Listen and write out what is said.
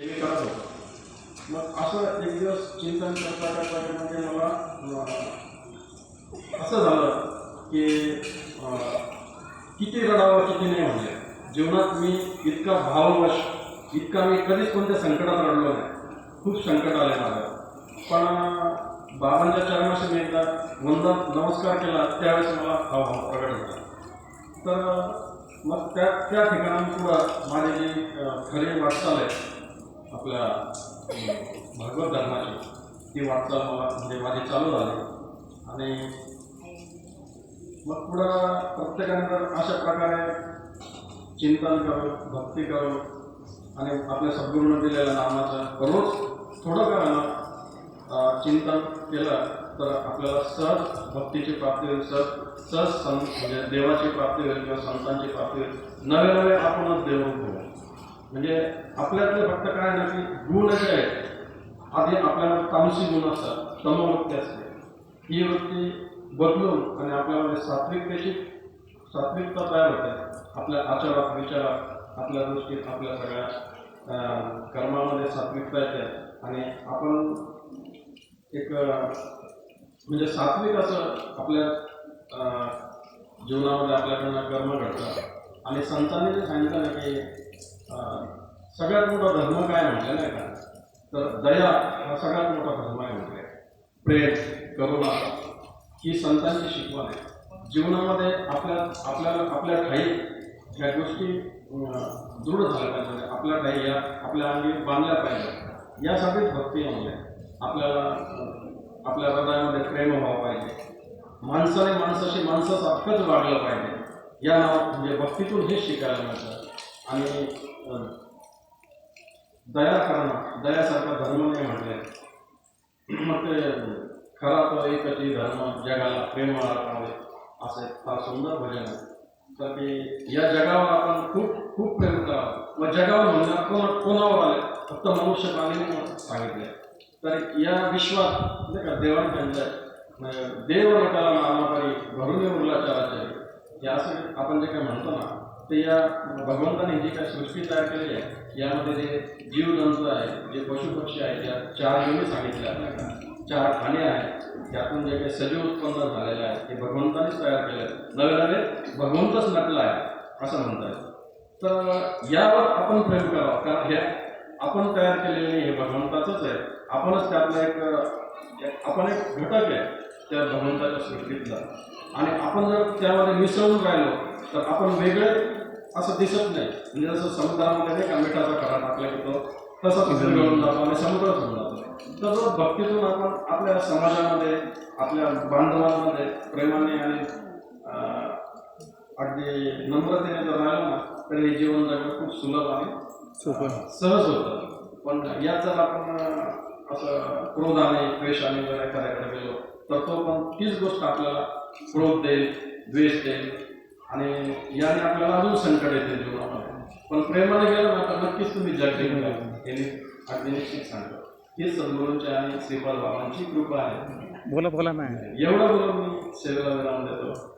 हे होतो मग असं एक दिवस चिंतन करता करता म्हणजे मला असं झालं की किती रडावं किती नाही म्हणजे जीवनात मी इतका भाववश इतका मी कधीच कोणत्या संकटात रडलो नाही. खूप संकट आले माझं. पण बाबांच्या चरणाशी मी एकदा वंदन नमस्कार केला त्यावेळेस मला हा भाव प्रगट झाला. तर मग त्या त्या ठिकाणांपुढं माझी जी खरी वाटचाल आहे आपल्या भगवत भागवत धर्माची. ती वाटचाल मला म्हणजे माझी चालू झाली. आणि मग पुढं प्रत्येकानंतर अशा प्रकारे चिंतन करू भक्ती करू आणि आपल्या सद्गुरूंना दिलेल्या नामाचं रोज थोडं का चिंतन केलं तर आपल्याला सहज भक्तीची प्राप्ती होईल सहज सहज सं म्हणजे देवाची प्राप्ती होईल किंवा संतांची प्राप्ती होईल. नवे नवे आपणच देव होऊ म्हणजे आपल्यातले फक्त काय ना की गुण जे आहेत. आधी आपल्याला तामसी गुण असतात तमवृत्ती असते. ही वृत्ती बदलून आणि आपल्यामध्ये म्हणजे सात्विकतेची सात्विकता तयार होते. आपल्या आचारात विचारात आपल्या दृष्टीत आपल्या सगळ्या कर्मामध्ये सात्विकता येते. आणि आपण एक म्हणजे सात्विक असं आपल्या जीवनामध्ये आपल्याकडनं कर्म घडतात. आणि संतांनी जे सांगितलं ना की सगळ्यात मोठा धर्म काय म्हटलं नाही का? तर दया हा सगळ्यात मोठा धर्म आहे म्हटलंय प्रेम करुणा ही संतांची शिकवण आहे. जीवनामध्ये आपल्या आपल्याला आपल्या ठाई ह्या गोष्टी दृढ झाल्या पाहिजे आपल्या ठाई या आपल्या अंगी बांधल्या पाहिजे यासाठीच भक्ती म्हणजे आपल्याला आपल्या हृदयामध्ये प्रेम व्हावं पाहिजे. माणसाने माणसाशी माणसासारखंच वागलं पाहिजे. या नाव म्हणजे भक्तीतून हेच शिकायला मिळतं. आणि दया करणं दयासारखा धर्म नाही म्हटले. मग ते खरा तो एकची धर्म जगाला प्रेम राखावे असे फार सुंदर भजन आहे. तर की या जगावर आपण खूप खूप प्रेम करावं. व जगावर म्हणणार कोण कोणावर आले? फक्त मनुष्य प्राणीने सांगितले. तर या विश्वात नाही का देवाने सांगितलंय देव नकाला नामापारी भरून उरला चाराचे या असं आपण जे काय म्हणतो ना ते या भगवंताने जी काय सृष्टी तयार केलेली आहे यामध्ये जे जीवजंतू आहे जे पशुपक्षी आहेत ज्या चार योनी सांगितल्या आपल्याला चार खाणे आहेत त्यातून जे काही सजीव उत्पन्न झालेले आहे ते भगवंतानेच तयार केले नवे नवे भगवंतच नटला आहे असं म्हणतात तर यावर आपण प्रेम करावा कारण हे आपण तयार केलेले हे भगवंताचंच आहे. आपणच त्यातला एक- आपण एक घटक आहे त्या भगवंताच्या सृष्टीतला. आणि आपण जर त्यामध्ये मिसळून राहिलो तर आपण वेगळे असं दिसत नाही. म्हणजे जसं समुद्रामध्ये नाही का मिठाचा खडा टाकला की तो तसाच विरघळून जातो आणि समुद्रच होऊन जातो. तसंच भक्तीतून आपण आपल्या समाजामध्ये आपल्या बांधवांमध्ये प्रेमाने आणि अगदी नम्रतेने जर राहिलं ना तर हे जीवन जगणं खूप सुलभ आणि सहज होतं. पण यात जर आपण असं क्रोधाने द्वेषाने जर एखाद्याकडे गेलो तर तो पण तीच गोष्ट आपल्याला क्रोध देईल द्वेष देईल आणि याने आपल्याला अजून संकट येते जीवनामध्ये पण प्रेमाने गेलं ना तर नक्कीच तुम्ही जग जिंकला हे मी अगदी निश्चित सांगतो. ही सद्गुरूंची आणि श्रीपाद बाबांची कृपा आहे. बोला बोला ना. एवढं बोलून मी सेवेला विराम देतो.